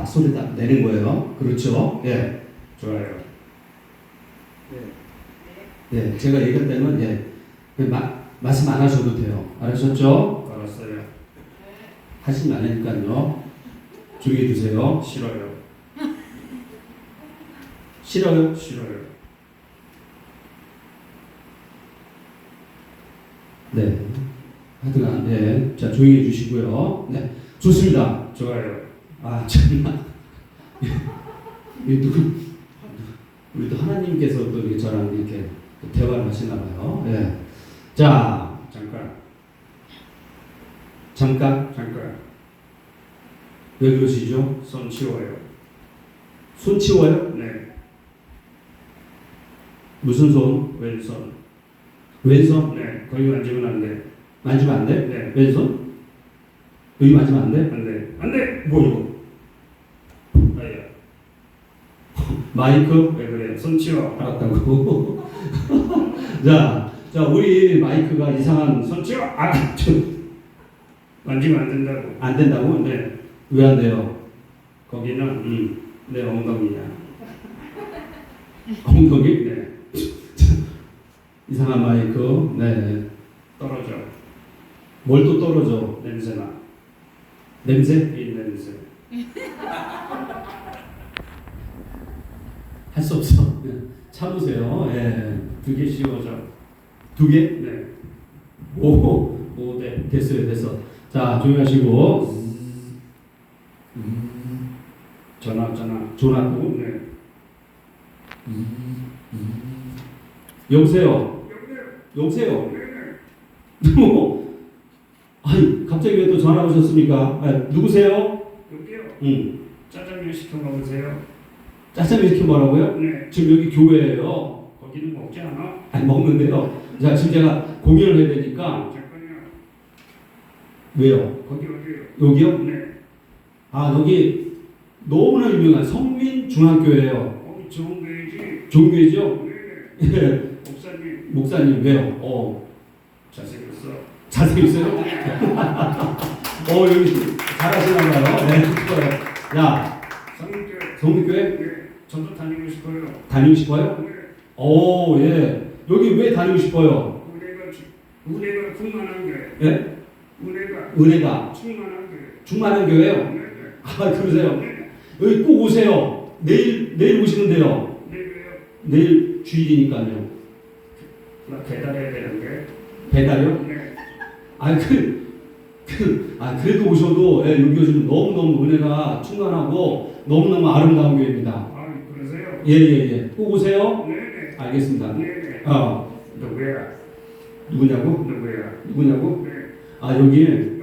다 소리 다 내는 거예요. 그렇죠? 예. 좋아요. 예. 예, 제가 얘기할 때는 예. 그냥 마, 말씀 안 하셔도 돼요. 알았었죠? 알았어요. 하시면 안 하니까요. 조용히 두세요. 싫어요. 싫어요? 싫어요. 네. 하여튼간, 네. 자, 조용히 해주시고요. 네. 좋습니다. 좋아요. 아, 정말. 이 누구, 우리 또 하나님께서 또 저랑 이렇게 또 대화를 하시나 봐요. 예. 자, 잠깐. 잠깐. 잠깐. 왜 그러시죠? 손 치워요. 손 치워요? 네. 무슨 손? 왼손. 왼손? 네. 거기 만지면 안 돼. 만지면 안 돼? 네. 왼손? 여기 만지면 안 돼? 안 돼. 안 돼. 뭐 이거? 아야. 마이크? 왜 그래? 손 치워. 알았다고. 자, 자, 우리 마이크가 이상한 손 치워. 아, 좀, 만지면 안 된다고. 안 된다고? 네. 왜 안 돼요? 거기는 음, 내 엉덩이야. 엉덩이? 네. 이상한 마이크. 네. 떨어져. 뭘 또 떨어져? 냄새나. 냄새? 이 냄새. 할 수 없어. 그냥 참으세요. 예. 두개 씌워져. 두 개? 네. 오, 오, 네. 됐어요, 됐어. 자, 조용히 하시고. 전화 전화. 전화고. 네. 여보세요? 여보세요? 뭐? 아니, 갑자기 왜 또 전화 오셨습니까? 아, 누구세요? 여기요. 응. 짜장면 시켜 먹으세요. 짜장면 시켜 뭐라고요? 네. 지금 여기 교회예요. 거기는 먹지 않아? 아니, 먹는데요. 자, 지금 제가 공연을 해야 되니까. 잠깐요. 왜요? 거기 어디요? 여기요? 네. 아, 여기 너무나 유명한 성민 중학교예요. 거기 좋은 거지. 좋은 교회죠? 네. 예. 목사님 목사님, 왜요? 어, 잘생겼어. 잘생겼어요? 어, 여기 잘하시나 봐요. 네, 좋아요. 야, 성민교회. 성민교회 네. 저도 다니고 싶어요. 다니고 싶어요? 네. 오, 예. 여기 왜 다니고 싶어요? 은혜가 주- 은혜가 충만한 교회. 예? 은혜가 은혜가 충만한 교회. 충만한 교회요? 네. 네. 아, 그러세요? 네. 여기 꼭 오세요. 내일, 내일 오시면 돼요. 네. 왜요? 내일 주일이니까요. 나 배달해야 되는데. 배달요? 네. 아, 그, 그, 아, 그래도 오셔도, 예, 여기 오시면 너무너무 은혜가 충만하고 너무너무 아름다운 교회입니다. 아 그러세요? 예, 예, 예. 꼭 오세요. 네네. 알겠습니다. 네네. 어, 누구야? 누구냐고? 누구야? 누구냐고? 네. 아, 여기, 네.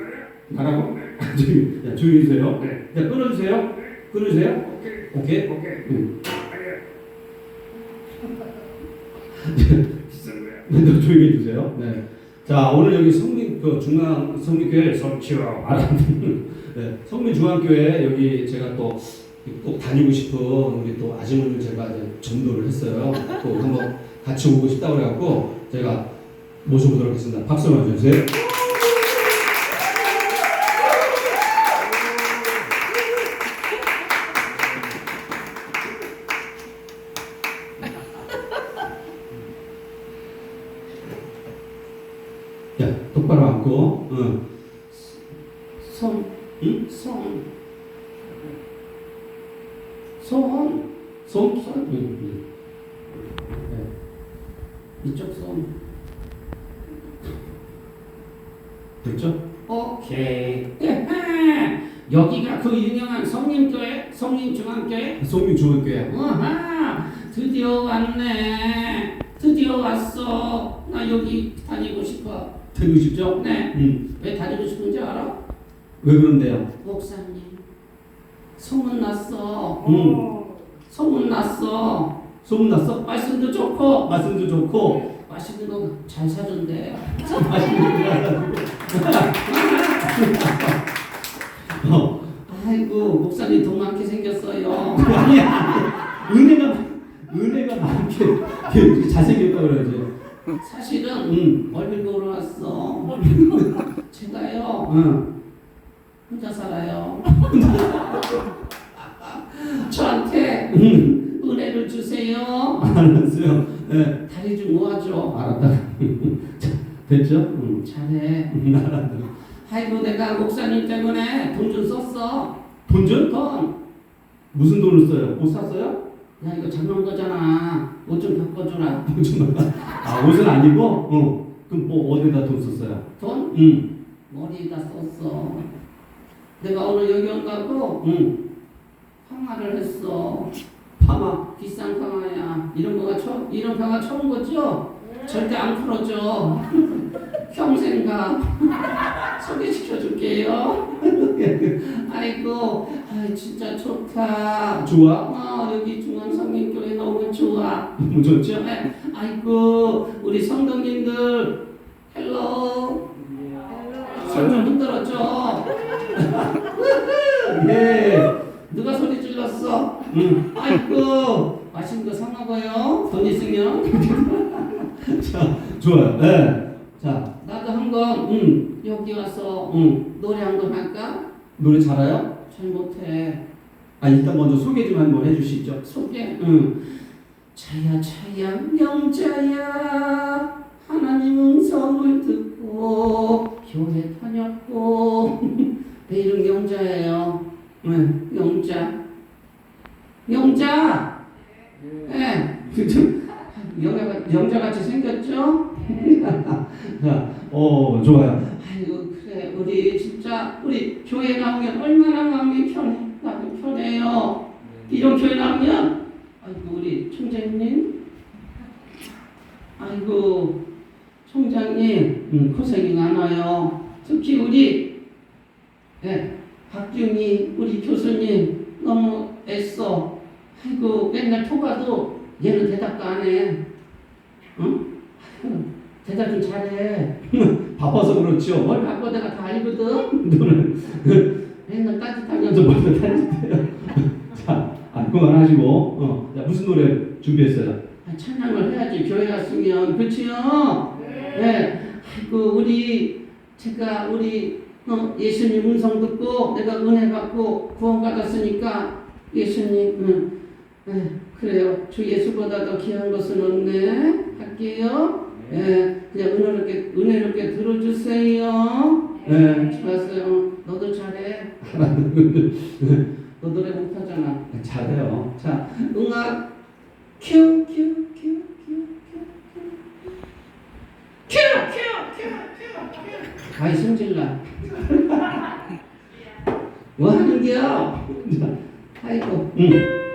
가라고? 네. 조용히, 야, 조용히 해주세요. 네. 자, 끊어주세요. 끊어주세요. 오케이. 오케이? 오케이. 응. 네, 너 조용히 해주세요. 네. 자, 오늘 여기 성민, 그 중앙, 성민교회, 손 치워. 아, 네, 성민 중앙교회 여기 제가 또 꼭 다니고 싶은 우리 또 아주머니를 제가 이제 전도를 했어요. 또 한번 같이 오고 싶다고 그래갖고 제가 모셔보도록 하겠습니다. 박수 한번 주세요. 야, 똑바로 앉고, 응. 손, 응? 손. 손. 손, 손. 응, 응. 네. 이쪽 손. 됐죠? 오케이. 에헤. 여기가 그 유명한 성림교회, 성림중앙교회. 송민중학교야. 우와, 드디어 왔네. 드디어 왔어. 나 여기 다니고 싶어. 되고 싶죠? 네. 응. 왜 다니고 싶은지 알아? 왜 그런데요? 목사님. 소문 났어. 응. 소문 났어. 소문났어? 말씀도 좋고 말씀도 좋고, 맛있는 거 잘 사준대. 맛있는 거 어. 아이고 목사님 돈 많게 생겼어요. 아니야. 은혜가, 은혜가 많게, 잘생겼다 그러지. 사실은 응. 얼굴 보러 왔어. 제가요 응. 혼자 살아요. 저한테 음. 은혜를 주세요. 알았어요. 네. 다리 좀 모아줘. 알았다. 됐죠? 음. 잘해. 음, 알았다. 아이고 내가 목사님 때문에 돈 좀 썼어. 돈 좀? 돈. 무슨 돈을 써요? 옷 샀어요? 야 이거 작년 거잖아. 옷 좀 바꿔줘라. 옷좀 바꿔. 아 옷은 아니고? 어. 그럼 뭐 어디다 돈 썼어요? 돈? 응. 머리에다 썼어. 내가 오늘 여기 온다고? 응. 항마를 했어. 파마. 비싼 강화야. 이런 거가 처음, 이런 강화 처음 거죠? 절대 안 풀어줘. 평생 가. 소개시켜 줄게요. 아이고, 아이, 진짜 좋다. 좋아? 어, 여기 중앙성민교회 너무 좋아. 뭐 좋죠? 네. 아이고, 우리 성도님들, 헬로. 손좀 흔들어줘. 예. 누가 소리 질렀어? 응. 아이고, 맛있는 거 사 먹어요. 돈 있으면. 자, 좋아요. 네. 자, 나도 한번 응. 여기 와서 응. 노래 한 번 할까? 노래 잘해요? 잘 못해. 아, 일단 먼저 소개 좀 한번 해주시죠. 소개. 응. 차야 차야 명자야 하나님 음성을 듣고 교회 다녔고 내 이름 명자예요. 네, 명자. 명자. 네. 영자 영자 같이 생겼죠? 자, 어, 좋아요. 아이고 그래. 우리 진짜 우리 교회 나오면 얼마나 마음이 편해? 나도 편해요. 이런 교회 나오면 아이고 우리 총장님. 아이고 총장님. 음, 고생이 많아요. 특히 우리 네, 박준희 우리 교수님 너무 애써. 아이고 맨날 토가도 얘는 대답도 안 해. 응? 아이고, 대답 좀 잘해 바빠서 그렇죠. 뭘 갖고 내가 다 알거든. 너는 맨날 저 따뜻하면서 먼저 탈짓해요. 자, 아, 그만하시고, 어, 자, 무슨 노래 준비했어요? 아, 찬양을 해야지 교회 갔으면 그렇지요. 네. 아이고 우리 제가 우리 어, 예수님 음성 듣고 내가 은혜 받고 구원 받았으니까 예수님 응. 네, 그래요. 주 예수보다 더 귀한 것은 없네. 할게요. 예, 그냥 은혜롭게, 은혜롭게 들어주세요. 예, 좋았어요. 너도 잘해. 너 노래 못하잖아. 잘해요. 자, 응악. 큐, 큐, 큐, 큐, 큐, 큐. 큐, 큐, 큐, 큐, 큐. 아이, 성질나. 뭐 하는 게요? 아이고, 응.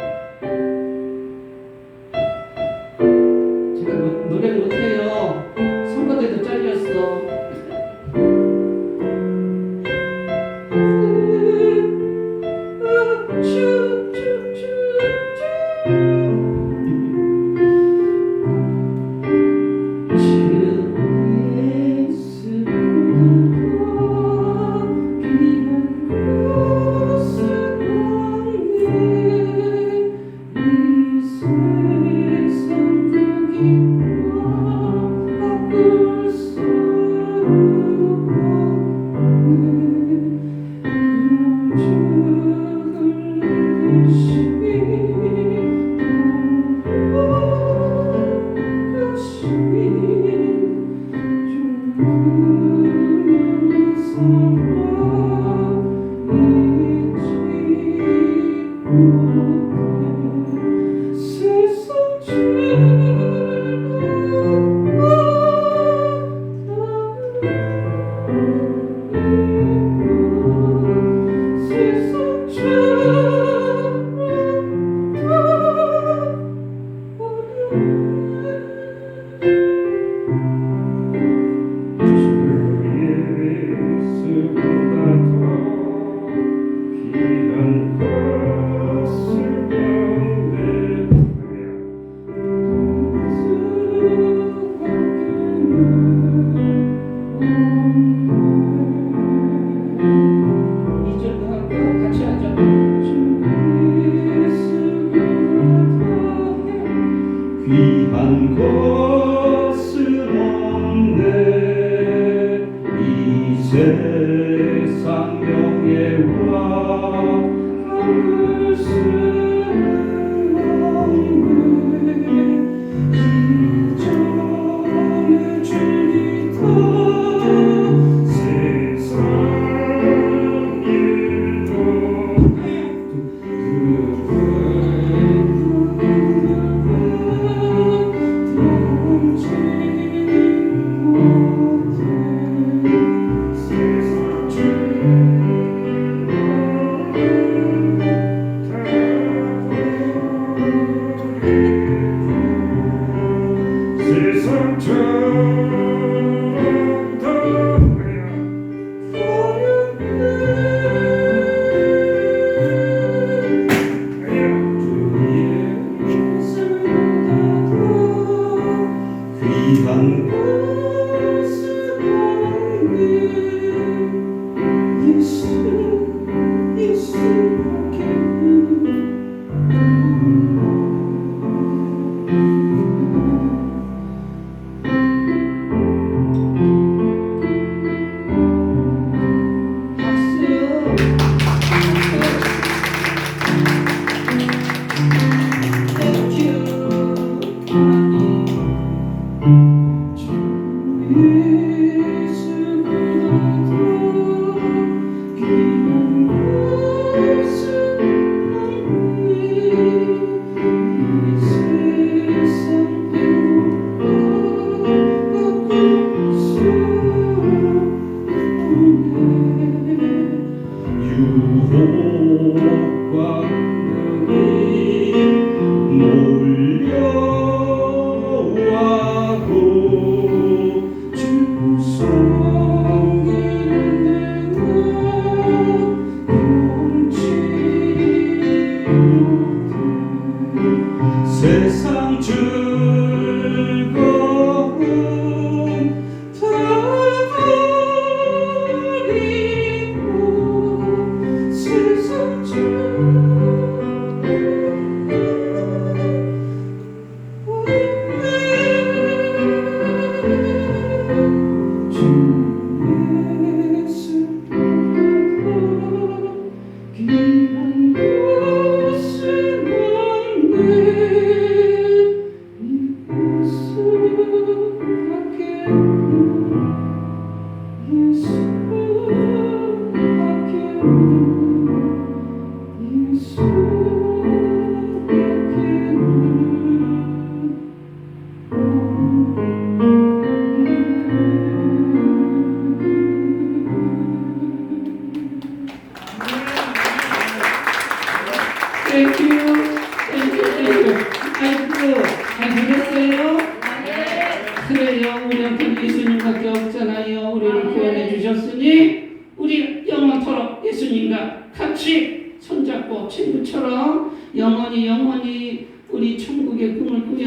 say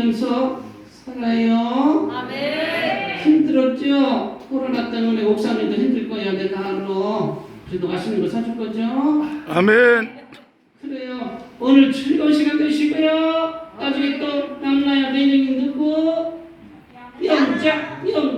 드리면서 살아요. 아멘. 힘들었죠? 코로나 때문에 옥상에도 힘들 거예요. 내가 하루 기도 맛있는 거 사줄 거죠? 아멘. 그래요. 오늘 즐거운 시간 되시고요. 나중에 또 남나야 내년이 늦고 영자 영.